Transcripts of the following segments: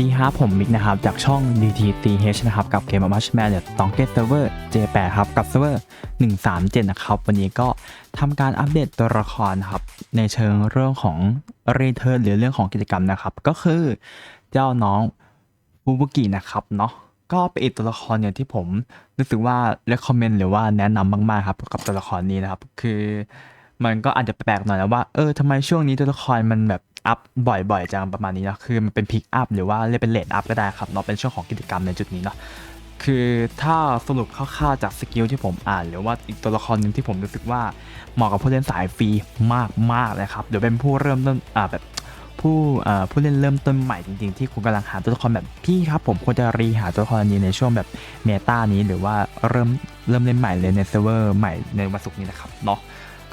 ดีครับผมมิกนะครับ จากช่อง DTTH นะครับ กับเกม Match Man เนี่ยต้องเกตเซิร์ฟเวอร์ J8 ครับ กับเซิร์ฟเวอร์ 137 นะครับ วันนี้ก็ทำการอัปเดตตัวละครนะครับ ในเชิงเรื่องของรีเทิร์นหรือเรื่องของกิจกรรมนะครับ ก็คือเจ้าน้องบูบุกินะครับเนาะก็เป็นอีกตัวละครเนี่ยที่ผมรู้สึกว่า recommend หรือว่าแนะนำมาก ๆ ครับ กับตัวละครนี้นะครับ คือมันก็อาจจะแปลกหน่อยนะว่าเออทำไมช่วงนี้ตัวละครมันแบบ อัพบ่อยๆจังประมาณนี้นะคือมันเป็นพิกอัพหรือว่าเรียกเป็นเลดอัพก็ได้ครับเนาะเป็นช่วงของกิจกรรมในจุดนี้เนาะคือถ้าสรุปคร่าวๆจากสกิลที่ผมอ่าน หรือว่าอีกตัวละครหนึ่งที่ผมรู้สึกว่าเหมาะกับผู้เล่นสายฟรีมากๆเลยครับเดี๋ยวเป็นผู้เริ่มต้นอ่าแบบผู้อ่อผู้เล่นเริ่มต้นใหม่จริงๆ ที่คุณกำลังหาตัวละครแบบพี่ครับผมควรจะรีหาตัวละครนี้ในช่วงแบบเมตานี้หรือว่าเริ่มเริ่มเล่นใหม่เลยในเซิร์ฟเวอร์ใหม่ในวันศุกร์นี้นะครับเนาะ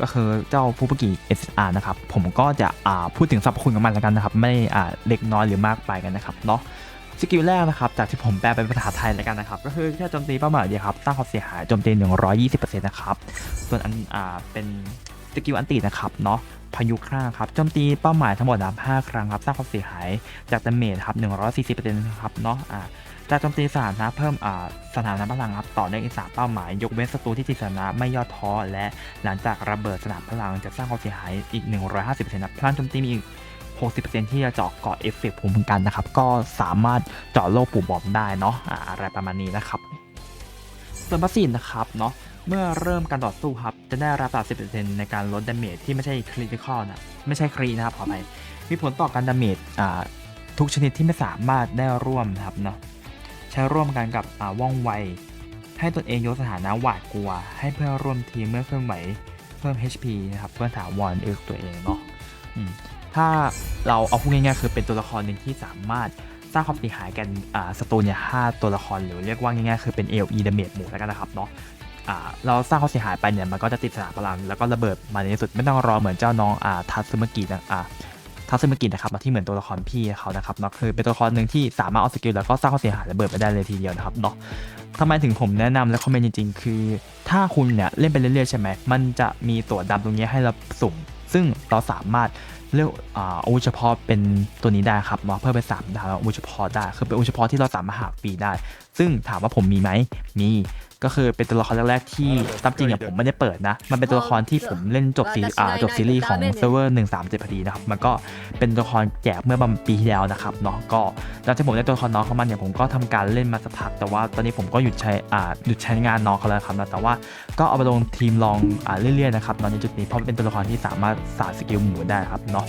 ก็คือเจ้าฟูปกิ SR นะครับ ผมก็จะอ่าพูดถึงสรรพคุณของมันแล้วกันนะครับ ไม่อ่าเล็กน้อยหรือมากไปกันนะครับเนาะสกิลแรกนะครับ จากที่ผมแปลเป็นภาษาไทยแล้วกันนะครับ ก็คือแค่โจมตีเป้าหมายเดียวครับตั้งความเสียหายโจมตี 120%นะครับ ส่วนอันอ่าเป็นสกิลอันตินะครับเนาะพายุครั่งครับโจมตีเป้าหมายทั้งหมดนะ5ครั้งครับสร้างความเสียหายจากดาเมจครับ140%นะครับเนาะอ่า จากโจมตีสถานะเพิ่มอ่าสถานะพลังครับต่อเนื่องอีกสามเป้าหมาย ยกเว้นศัตรูที่ติดสถานะไม่ย่อท้อและหลังจากระเบิดสนามพลังจะสร้างความเสียหายอีก 150%นะพลังโจมตีมีอีก 60%ที่จะเจาะเกาะเอฟเฟกต์ภูมิคุ้มกันนะครับ ก็สามารถเจาะโลกปู่บอมได้เนาะอะไรประมาณนี้นะครับส่วนพาสซีฟนะครับเนาะเมื่อเริ่มการต่อสู้ครับ จะได้รับ30%ในการลดดาเมจที่ไม่ใช่คริติคอลนะไม่ใช่ครีนะครับขออภัยมีผลต่อการดาเมจทุกชนิดที่ไม่สามารถได้ร่วมนะครับเนาะ ใช้ร่วมกันกับอาว่องไว ให้ตนเองยกสถานะหวาดกลัว ให้เพื่อนร่วมทีมเมื่อเคลื่อนไหวเพิ่ม HP นะครับเพื่อถาวรเอกตัวเองเนาะถ้าเราเอาพูดง่ายๆคือเป็นตัวละครหนึ่งที่สามารถสร้างความเสียหายกันอ่าศัตรูเนี่ยห้าตัวละครหรือเรียกว่าง่ายๆคือเป็น AOE damage หมู่แล้วกันนะครับเนาะเราสร้างความเสียหายไปเนี่ยมันก็จะติดสนามพลังแล้วก็ระเบิดมาในที่สุดไม่ต้องรอเหมือนเจ้าน้องอทัตซึมากินะอ่า ทัตซึมกินะครับที่เหมือนตัวละครพี่เขานะครับเนาะคือเป็นตัวละครหนึ่งที่สามารถเอาสกิลแล้วก็สร้างความเสียหายระเบิดไปได้เลยทีเดียวนะครับเนาะทำไมถึงผมแนะนำและคอมเมนต์จริงๆ คือ ถ้าคุณเนี่ยเล่นไปเรื่อยๆใช่ไหมมันจะมีตัวดำตรงนี้ให้เราสุ่มซึ่งเราสามารถเลือกอาวุธเฉพาะเป็นตัวนี้ได้ครับเนาะเพื่อเป็นสามดาวอาวุธเฉพาะได้คือเป็นอาวุธเฉพาะที่เราสามารถหาฟรีได้ ซึ่งถามว่าผมมีไหมมี ก็คือเป็นตัวละครแรกๆที่ตามจริงเนี่ยผมไม่ได้เปิดนะ มันเป็นตัวละครที่ผมเล่นจบซีอ่าจบซีรีส์ของเซิร์ฟเวอร์137พอดีนะครับ มันก็เป็นตัวละครแจกเมื่อประมาณปีที่แล้วนะครับเนาะก็หลังจากผมได้ตัวละครน้องเขามาเนี่ยผมก็ทำการเล่นมาสักพักแต่ว่าตอนนี้ผมก็หยุดใช้อ่าหยุดใช้งานน้องเขาแล้วครับนะแต่ว่าก็เอาไปลงทีมลองอ่าเรื่อยๆนะครับเนาะในจุดนี้เพราะมันเป็นตัวละครที่สามารถสาดสกิลหมูได้ครับเนาะ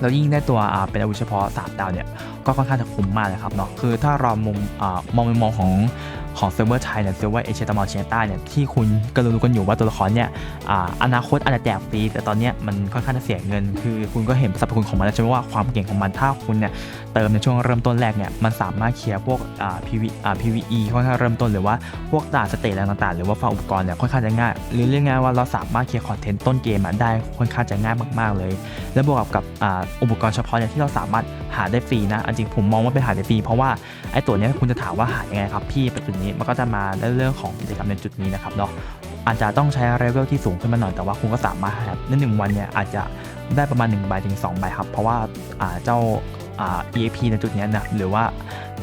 แล้วยิ่งได้ตัวอ่าเป็นอาวุธเฉพาะ3ดาวเนี่ยก็ค่อนข้างจะคุ้มมากเลยครับเนาะคือถ้าเรามุมอ่ามองในมองของ ของเซิร์ฟเวอร์ไทยเนี่ยเซิร์ฟเวอร์เอเชียตะวันออกเฉียงใต้เนี่ยที่คุณก็รู้กันอยู่ว่าตัวละครเนี่ยออนาคตอาจจะแจกฟรีแต่ตอนเนี้ยมันค่อนข้างจะเสียเงิน คือคุณก็เห็นสรรพคุณของมันแล้วใช่ไหมว่าความเก่งของมันถ้าคุณเนี่ยเติมในช่วงเริ่มต้นแรกเนี่ยมันสามารถเคลียร์พวกอ่า PV อ่า PVE ค่อนข้างเริ่มต้นหรือว่าพวกด่านสเตจอะไรต่างๆ หรือว่าฟาร์อุปกรณ์เนี่ยค่อนข้างจะง่าย หรือเรียกง่ายว่าเราสามารถเคลียร์คอนเทนต์ต้นเกมได้ค่อนข้างจะง่ายมากๆเลย แล้วบวกกับกับอุปกรณ์เฉพาะเนี่ยที่เราสามารถหาได้ฟรีนะจริงผมมองว่าเป็นหาได้ฟรีเพราะว่าไอ้ตัวเนี้ยคุณจะถามว่าหายังไงครับพี่ป็นจุดนี้มันก็จะมาในเรื่องของกิจกรรมในจุดนี้นะครับเนาะอาจจะต้องใช้เลเวลที่สูงขึ้นมาหน่อยแต่ว่าคุณก็สามารถหาในหนึ่งวันเนี่ยอาจจะได้ประมาณ1ใบถึง2ใบครับเพราะว่าาเจ้าา EAP ในจุดนี้นะหรือว่า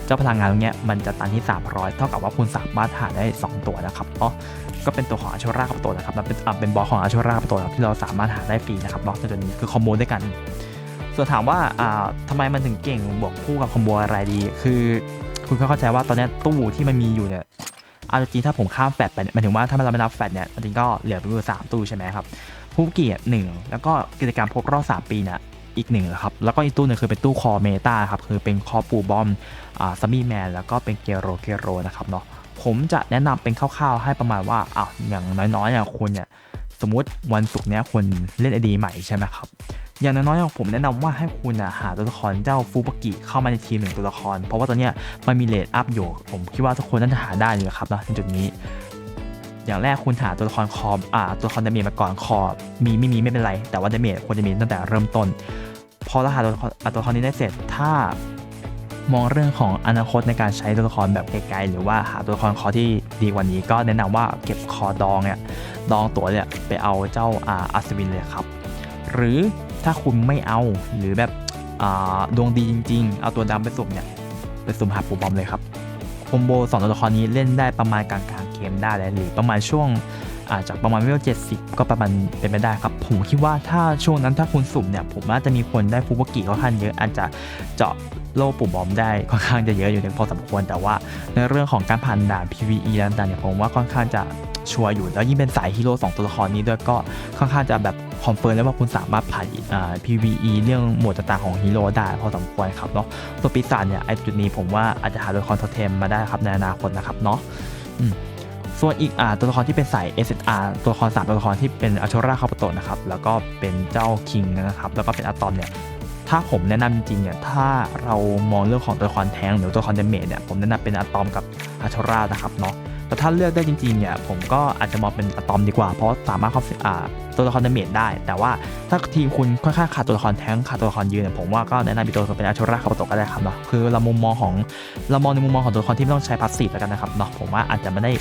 เจ้าพลังงานตรงเนี้ยมันจะตันที่ 300 เท่ากับว่าคุณสามารถหาได้ 2 ตัวนะครับเนาะก็เป็นตัวของอาชรากับตัวนะครับมันเป็นเป็นบอสของอาชรากับตัวที่เราสามารถหาได้ฟรีนะครับบอสในตัวนี้คือคอมโบด้วยกันส่วนถามว่าาทำไมมันถึงเก่งบวกคู่กับคอมโบอะไรดี คือ คุณก็เข้าใจว่าตอนนี้ตู้ที่มันมีอยู่เนี่ยเอาจริงถ้าผมข้ามแฟลตไปเนี่ยหมายถึงว่าถ้าเราไม่นับแฟลตเนี่ยจริงก็เหลือไปอยู่สามตู้ใช่ไหมครับผู้เกียรติหนึ่งแล้วก็กิจกรรมครบรอบสามปีเนี่ยอีกหนึ่งครับแล้วก็อีกตู้หนึงคือเป็นตู้คอเมตาครับคือเป็นคอปูบอมอ่าซัมมี่แมนแล้วก็เป็นเกโรเกโรนะครับเนาะผมจะแนะนำเป็นคร่าวๆให้ประมาณว่าอ้าวอย่างน้อยๆอย่างคุณเนี่ยสมมติวันศุกร์เนี้ยคุณเล่นไอดีใหม่ใช่ไหมครับ อย่างน้อยๆผมแนะนำว่าให้คุณหาตัวละครเจ้าฟูบากิเข้ามาในทีมหนึ่งตัวละคร เพราะว่าตอนนี้มันมีเลทอัพอยู่ ผมคิดว่าทุกคนน่าจะหาได้อยู่ครับนะในจุดนี้ อย่างแรกคุณหาตัวละครคอมอ่าตัวละครดาเมจมาก่อนคอมีไม่มีไม่เป็นไร แต่ว่าดาเมจควรจะมีตั้งแต่เริ่มต้น พอเราหาตัวละครตัวละครนี้ได้เสร็จถ้ามองเรื่องของอนาคตในการใช้ตัวละครแบบไกลๆหรือว่าหาตัวละครคอที่ดีกว่านี้ ก็แนะนำว่าเก็บคอดองเนี่ยดองตัวเนี่ยไปเอาเจ้าอาอัศวินเลยครับ หรือ ถ้าคุณไม่เอาหรือแบบดวงดีจริง ๆ เอาตัวดำไปสุ่มเนี่ยไปสุ่มหาปูบอมเลยครับคอมโบสองตัวละครนี้เล่นได้ประมาณกลางๆเกมได้เลยหรือประมาณช่วงอาจากประมาณเวล70 ก็ประมาณเป็นไปได้ครับ ผมคิดว่าถ้าช่วงนั้นถ้าคุณสุ่มเนี่ย ผมน่าจะมีคนได้ฟูบกิค่อนข้างเยอะอาจจะเจาะโล่ปุ่มบอมได้ค่อนข้างจะเยอะอยู่ในพอสมควรแต่ว่าในเรื่องของการผ่านด่าน PVE ต่างๆเนี่ยผมว่าค่อนข้างจะ ชัวร์อยู่ แล้วยิ่งเป็นสายฮีโร่สองตัวละครนี้ด้วยก็ค่อนข้างจะแบบคอนเฟิร์มได้ว่าคุณสามารถผ่านอ่า PVE เรื่องหมวดต่างๆของฮีโร่ได้พอสมควรครับเนาะตัวปีศาจเนี่ยไอจุดนี้ผมว่าอาจจะหาตัวละครทเทมมาได้ครับในอนาคตนะครับเนาะส่วนอีกอ่าตัวละครที่เป็นสาย SSR ตัวละครสามตัวละครที่เป็นอัชราคาปโตนะครับแล้วก็เป็นเจ้าคิงนะครับแล้วก็เป็นอะตอมเนี่ยถ้าผมแนะนำจริงๆเนี่ยถ้าเรามองเรื่องของตัวละครแทงหรือตัวละครเดเมจเนี่ยผมแนะนำเป็นอะตอมกับอาชรานะครับเนาะ แต่ถ้าเลือกได้จริงๆเนี่ยผมก็อาจจะมองเป็นอะตอมดีกว่า เพราะสามารถเข้าอ่าตัวละครเดเมจได้ แต่ว่าถ้าทีมคุณค่อนข้างขาดตัวละครแทงขาดตัวละครยืนเนี่ยผมว่าก็แนะนำเป็นตัวละเป็นอาชราคาโตก็ได้ครับเนาะคือเรามุมมองของเรามองในมุมมองของตัวละครที่ไม่ต้องใช้พาสซีฟแล้วกันนะครับเนาะผมว่าอาจจะไม่ได้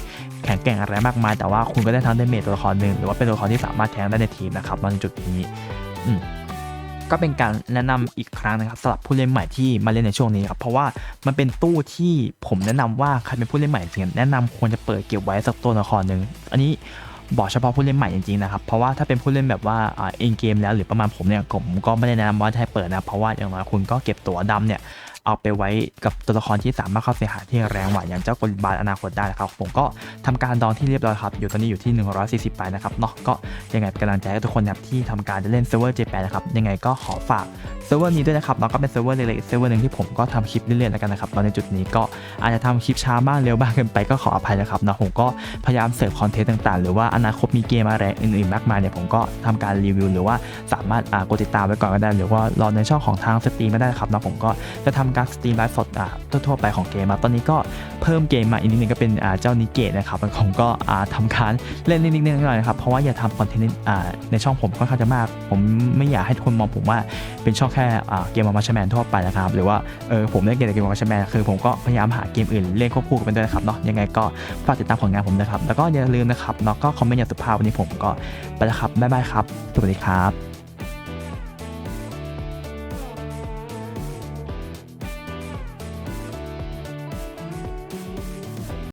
แข็งแกร่งอะไรมากมาย แต่ว่าคุณก็ได้ทั้งเดเมจตัวละครหนึ่งหรือว่าเป็นตัวละครที่สามารถแทงได้ในทีมนะครับในจุดนี้อืม ก็เป็นการแนะนำอีกครั้งนะครับสำหรับผู้เล่นใหม่ที่มาเล่นในช่วงนี้ครับเพราะว่ามันเป็นตู้ที่ผมแนะนำว่าใครเป็นผู้เล่นใหม่จริงแนะนำควรจะเปิดเก็บไว้สักตัวละครหนึ่งอันนี้บอกเฉพาะผู้เล่นใหม่จริงๆนะครับ เพราะว่าถ้าเป็นผู้เล่นแบบว่าอ่าเองเกมแล้วหรือประมาณผมเนี่ยผมก็ไม่ได้แนะนำว่าให้เปิดนะ เพราะว่าอย่างน้อยคุณก็เก็บตัวดำเนี่ย เอาไปไว้กับตัวละครที่สามารถเข้าเสียหายที่แรงหวานอย่างเจ้ากลบาลอนาคตได้นะครับ ผมก็ทำการดองที่เรียบร้อยครับ อยู่ตอนนี้อยู่ที่ 140ไปนะครับเนาะก็ยังไงเป็นกำลังใจให้ทุกคนนะครับที่ทำการจะเล่นเซิร์ฟเวอร์ J8 นะครับยังไงก็ขอฝากเซิร์ฟเวอร์นี้ด้วยนะครับแล้วก็เป็นเซิร์ฟเวอร์เล็กๆเซิร์ฟเวอร์หนึ่งที่ผมก็ทำคลิปเรื่อยๆแล้วกันนะครับตอนในจุดนี้ก็อาจจะทำคลิปช้าบ้างเร็วบ้างเกินไปก็ขออภัยนะครับเนาะผมก็พยายามเสิร์ฟคอนเทนต์ต่างๆ หรือว่าอนาคตมีเกมอะไรอื่นๆมากมายเนี่ยผมก็ทำการรีวิว หรือว่าสามารถกดติดตามไว้ก่อนก็ได้ หรือว่ารอในช่องของทางสตรีมก็ได้ครับเนาะผมก็จะทำการสตรีมไลฟ์สดอ่าทั่วๆไปของเกมมาตอนนี้ก็เพิ่มเกมมาอีกนิดนึงก็เป็นอ่าเจ้านิเกตนะครับผมก็อ่าทำการเล่นนิดๆหน่อยๆนะครับเพราะว่าอย่าทำคอนเทนต์อ่าในช่องผมค่อนข้างจะมาก ผมไม่อยากให้ทุกคนมองผมว่าเป็นช่องแค่อ่าเกมมาชแมนทั่วไปนะครับหรือว่าเออผมเล่นเกมแต่เกมมาชแมนคือผมก็พยายามหาเกมอื่นเล่นควบคู่กันไปด้วยนะครับเนาะยังไงก็ฝากติดตามผลงานผมนะครับแล้วก็อย่าลืมนะครับเนาะก็คอมเมนต์อย่างสุภาพวันนี้ผมก็ไปแล้วครับบ๊ายบายครับสวัสดีครับ